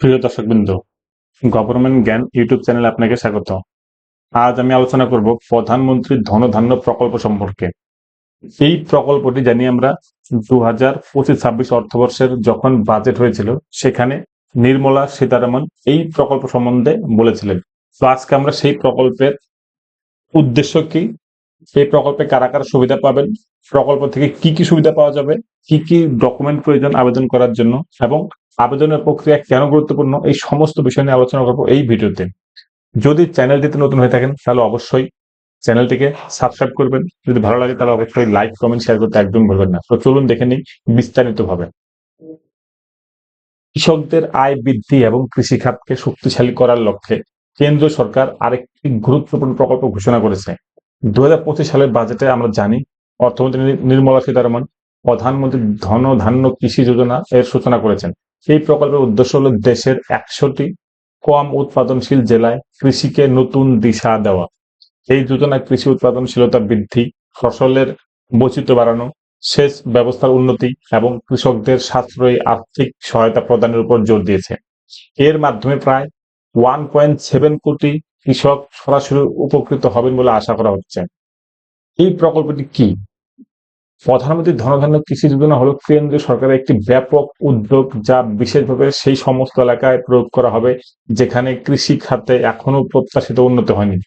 প্রিয় দর্শকবৃন্দ, গভর্নমেন্ট জ্ঞান ইউটিউব চ্যানেলে আপনাকে স্বাগত। আজ আমি আলোচনা করব প্রধানমন্ত্রী ধনধান্য প্রকল্প সম্পর্কে। এই প্রকল্পটি জানি আমরা দু হাজার পঁচিশ ছাব্বিশ অর্থবর্ষের যখন বাজেট হয়েছিল, সেখানে নির্মলা সীতারামন এই প্রকল্প সম্বন্ধে বলেছিলেন। তো আজকে আমরা সেই প্রকল্পের উদ্দেশ্য কি? এই প্রকল্পে কারা কারা সুবিধা পাবেন? প্রকল্প থেকে কি কি সুবিধা পাওয়া যাবে? কি কি ডকুমেন্ট প্রয়োজন আবেদন করার জন্য? এবং আবেদনের প্রক্রিয়া কেন গুরুত্বপূর্ণ? এই সমস্ত বিষয় নিয়ে আলোচনা করব এই ভিডিওতে। যদি চ্যানেলটিতে নতুন হয়ে থাকেন, তাহলে অবশ্যই চ্যানেলটিকে সাবস্ক্রাইব করবেন। যদি ভালো লাগে, তাহলে অবশ্যই লাইক, কমেন্ট শেয়ার করতে একদম ভুলবেন না। তো চলুন দেখে নিই বিস্তারিত ভাবে কৃষকদের আয় বৃদ্ধি এবং কৃষি খাতকে শক্তিশালী করার লক্ষ্যে কেন্দ্র সরকার আরেকটি গুরুত্বপূর্ণ প্রকল্প ঘোষণা করেছে। দু হাজার পঁচিশ সালের বাজেটে আমরা জানি অর্থমন্ত্রী নির্মলা সীতারমন প্রধানমন্ত্রী ধন ধান্য কৃষি যোজনা এর সূচনা করেছেন। এই প্রকল্পের উদ্দেশ্য হল দেশের একশোটি কম উৎপাদনশীল জেলায় কৃষিকে নতুন দিশা দেওয়া। এই যোজনায় কৃষি উৎপাদনশীলতা বৃদ্ধি, ফসলের বৈচিত্র্য বাড়ানো, সেচ ব্যবস্থার উন্নতি এবং কৃষকদের সাশ্রয়ী আর্থিক সহায়তা প্রদানের উপর জোর দিয়েছে। এর মাধ্যমে প্রায় ওয়ান পয়েন্ট সেভেন কোটি কৃষক সরাসরি উপকৃত হবেন বলে আশা করা হচ্ছে। এই প্রকল্পটি কি? প্রধানমন্ত্রী ধনধান্য কৃষি যোজনা হলো কেন্দ্রীয় সরকারের একটি ব্যাপক উদ্যোগ যা বিশেষভাবে সেই সমস্ত এলাকায় প্রয়োগ করা হবে, যেখানে কৃষি খাতে এখনও প্রত্যাশিত উন্নত হয়নি।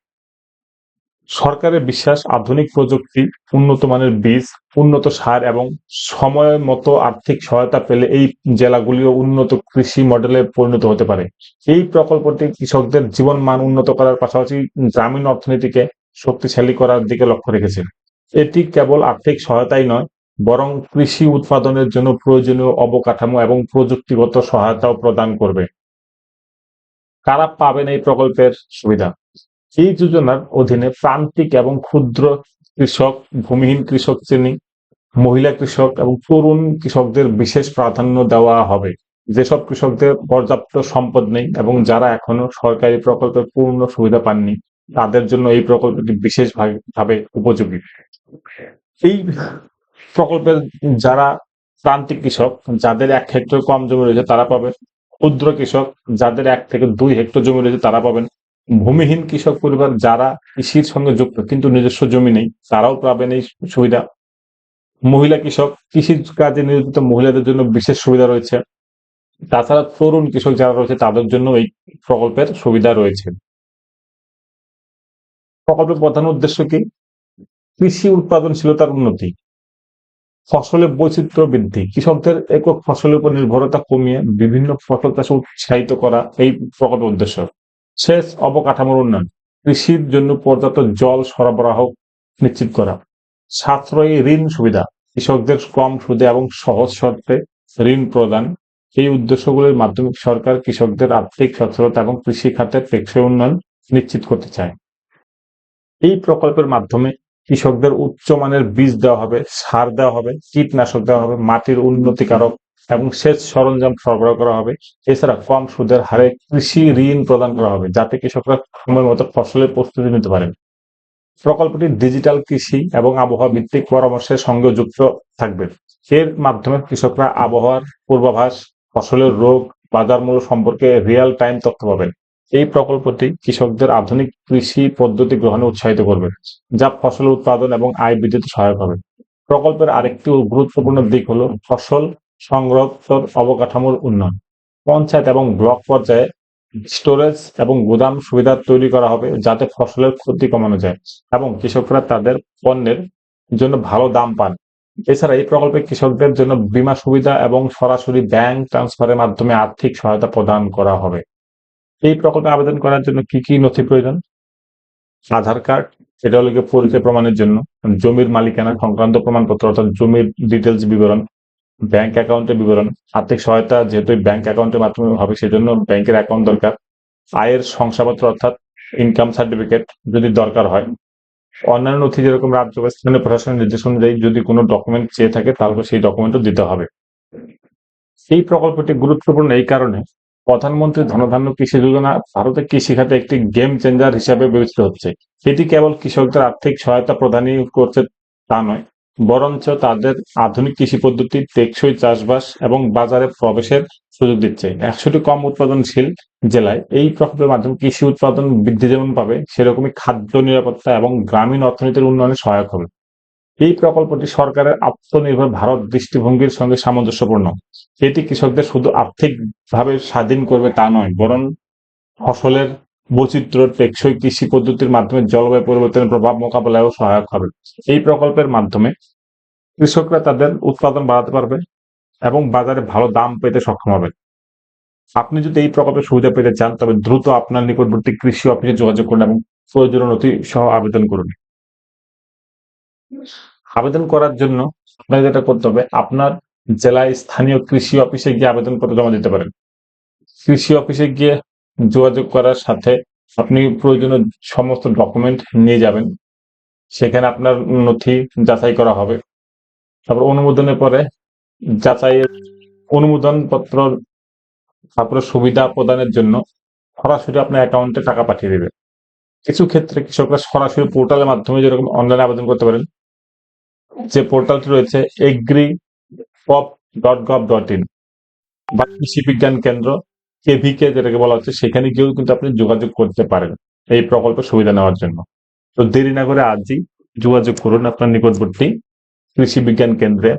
সরকারের বিশ্বাস, আধুনিক প্রযুক্তি, উন্নত মানের বীজ, উন্নত সার এবং সময় মতো আর্থিক সহায়তা পেলে এই জেলাগুলিও উন্নত কৃষি মডেলে পরিণত হতে পারে। এই প্রকল্পটি কৃষকদের জীবন মান উন্নত করার পাশাপাশি গ্রামীণ অর্থনীতিকে শক্তিশালী করার দিকে লক্ষ্য রেখেছে। এটি কেবল আর্থিক সহায়তাই নয়, বরং কৃষি উৎপাদনের জন্য প্রয়োজনীয় অবকাঠামো এবং প্রযুক্তিগত সহায়তাও প্রদান করবে। কারা পাবেন এই প্রকল্পের সুবিধা? এই যোজনার অধীনে প্রান্তিক এবং ক্ষুদ্র কৃষক, ভূমিহীন কৃষক শ্রেণি, মহিলা কৃষক এবং তরুণ কৃষকদের বিশেষ প্রাধান্য দেওয়া হবে। যেসব কৃষকদের পর্যাপ্ত সম্পদ নেই এবং যারা এখনও সরকারি প্রকল্পের পূর্ণ সুবিধা পাননি তাদের জন্য এই প্রকল্পটি বিশেষভাবে উপযোগী। এই প্রকল্পের যারা প্রান্তিক কৃষক, যাদের এক হেক্টর কম জমি রয়েছে তারা পাবে ক্ষুদ্র কৃষক, যাদের এক থেকে দুই হেক্টর জমি রয়েছে তারা পাবেন। ভূমিহীন কৃষক পরিবার যারা কৃষির সঙ্গে যুক্ত কিন্তু নিজস্ব জমি নেই, তারাও পাবেন এই সুবিধা। মহিলা কৃষক কৃষি কাজে নিয়োজিত মহিলাদের জন্য বিশেষ সুবিধা রয়েছে। তাছাড়া তরুণ কৃষক যারা রয়েছে তাদের জন্য এই প্রকল্পের সুবিধা রয়েছে। প্রকল্পের প্রধান উদ্দেশ্য কি? কৃষি উৎপাদনশীলতার উন্নতি। ফসলের বৈচিত্র্য বৃদ্ধি। কৃষকদের একক ফসলের উপর নির্ভরতা কমিয়ে বিভিন্ন ফসল চাষে উৎসাহিত করা এই প্রকল্পের উদ্দেশ্য। সেচ অবকাঠামোর উন্নয়ন। কৃষির জন্য পর্যাপ্ত জল সরবরাহ নিশ্চিত করা। সাশ্রয়ী ঋণ সুবিধা। কৃষকদের কম সুদে এবং সহজ শর্তে ঋণ প্রদান। এই উদ্দেশ্যগুলির মাধ্যমে সরকার কৃষকদের আর্থিক সচ্ছলতা এবং কৃষি খাতের টেকসই উন্নয়ন নিশ্চিত করতে চায়। এই প্রকল্পের মাধ্যমে কৃষকদের উচ্চমানের বীজ দেওয়া হবে, সার দেওয়া হবে, কীটনাশক দেওয়া হবে, মাটির উন্নতিকারক এবং সেচ সরঞ্জাম সরবরাহ করা হবে। এছাড়া কম সুদের হারে কৃষি ঋণ প্রদান করা হবে যাতে কৃষকরা সময় মতো ফসলের প্রস্তুতি নিতে পারেন। প্রকল্পটি ডিজিটাল কৃষি এবং আবহাওয়া ভিত্তিক পরামর্শের সঙ্গে যুক্ত থাকবে। এর মাধ্যমে কৃষকরা আবহাওয়ার পূর্বাভাস, ফসলের রোগ বাজার মূল্য সম্পর্কে রিয়েল টাইম তথ্য পাবেন। এই প্রকল্পটি কৃষকদের আধুনিক কৃষি পদ্ধতি গ্রহণে উৎসাহিত করবে, যা ফসল উৎপাদন এবং আয় বৃদ্ধিতে সহায়ক হবে। প্রকল্পের আরেকটি গুরুত্বপূর্ণ দিক হলো ফসল সংরক্ষণ অবকাঠামোর উন্নয়ন। পঞ্চায়েত এবং ব্লক পর্যায়ে স্টোরেজ এবং গুদাম সুবিধা তৈরি করা হবে যাতে ফসলের ক্ষতি কমানো যায় এবং কৃষকরা তাদের পণ্যের জন্য ভালো দাম পান। এছাড়া এই প্রকল্পে কৃষকদের জন্য বীমা সুবিধা এবং সরাসরি ব্যাংক ট্রান্সফারের মাধ্যমে আর্থিক সহায়তা প্রদান করা হবে। এই প্রকল্পে আবেদন করার জন্য কি কি নথি প্রয়োজন? আধার কার্ড এটা হলো পরিচয় প্রমাণের জন্য, জমির মালিকানা সংক্রান্ত প্রমাণপত্র, অর্থাৎ জমির ডিটেলস বিবরণ ব্যাংক অ্যাকাউন্টের বিবরণ, আর্থিক সহায়তা যেহেতু ব্যাংক অ্যাকাউন্টের মাধ্যমে হবে, সেজন্য ব্যাংকের অ্যাকাউন্ট দরকার। আয়ের শংসাপত্র, অর্থাৎ ইনকাম সার্টিফিকেট যদি দরকার হয়। অন্যান্য নথি যেরকম রাজ্য বা স্থানীয় প্রশাসনের নির্দেশ অনুযায়ী যদি কোনো ডকুমেন্ট চেয়ে থাকে, তাহলে সেই ডকুমেন্টও দিতে হবে। এই প্রকল্পটি গুরুত্বপূর্ণ এই কারণে প্রধানমন্ত্রী ধনধান্য কৃষি যোজনা ভারতের কৃষি খাতে একটি গেম চেঞ্জার হিসাবে বিবেচিত হচ্ছে। এটি কেবল কৃষকদের আর্থিক সহায়তা প্রদানই করছে তা নয়, বরঞ্চ তাদের আধুনিক কৃষি পদ্ধতি টেকসই চাষবাস এবং বাজারে প্রবেশের সুযোগ দিচ্ছে। একশোটি কম উৎপাদনশীল জেলায় এই প্রকল্পের মাধ্যমে কৃষি উৎপাদন বৃদ্ধি যেমন পাবে, সেরকমই খাদ্য নিরাপত্তা এবং গ্রামীণ অর্থনীতির উন্নয়নে সহায়ক হবে। এই প্রকল্পটি সরকারের আত্মনির্ভর ভারত দৃষ্টিভঙ্গির সঙ্গে সামঞ্জস্যপূর্ণ। এটি কৃষকদের শুধু আর্থিকভাবে স্বাধীন করবে তা নয়, বরং ফসলের বৈচিত্র্য টেকসই কৃষি পদ্ধতির মাধ্যমে জলবায়ু পরিবর্তনের প্রভাব মোকাবেলায়ও সহায়ক হবে। এই প্রকল্পের মাধ্যমে কৃষকরা তাদের উৎপাদন বাড়াতে পারবে এবং বাজারে ভালো দাম পেতে সক্ষম হবে। আপনি যদি এই প্রকল্পের সুবিধা পেতে চান, তবে দ্রুত আপনার নিকটবর্তী কৃষি অফিসে যোগাযোগ করুন এবং প্রয়োজনীয় নথি সহ আবেদন করুন। আবেদন করার জন্য আপনাকে যেটা করতে হবে, আপনার জেলায় স্থানীয় কৃষি অফিসে গিয়ে আবেদনপত্র জমা দিতে পারেন। কৃষি অফিসে গিয়ে যোগাযোগ করার সাথে আপনি প্রয়োজনীয় সমস্ত ডকুমেন্ট নিয়ে যাবেন। সেখানে আপনার নথি যাচাই করা হবে। তারপর অনুমোদনের পরে যাচাইয়ের অনুমোদন পত্র তারপরে সুবিধা প্রদানের জন্য সরাসরি আপনার অ্যাকাউন্টে টাকা পাঠিয়ে দেবে। কিছু ক্ষেত্রে কৃষকরা সরাসরি পোর্টালের মাধ্যমে যেরকম অনলাইনে আবেদন করতে পারেন, যে পোর্টালটি রয়েছে agri pop dot dot in বা কৃষি বিজ্ঞান কেন্দ্র কেভিকে যেটাকে বলা হচ্ছে, সেখানে গিয়েও কিন্তু আপনি যোগাযোগ করতে পারেন এই প্রকল্পের সুবিধা নেওয়ার জন্য। তো দেরি না করে আজই যোগাযোগ করুন আপনার নিকটবর্তী কৃষি বিজ্ঞান কেন্দ্রে।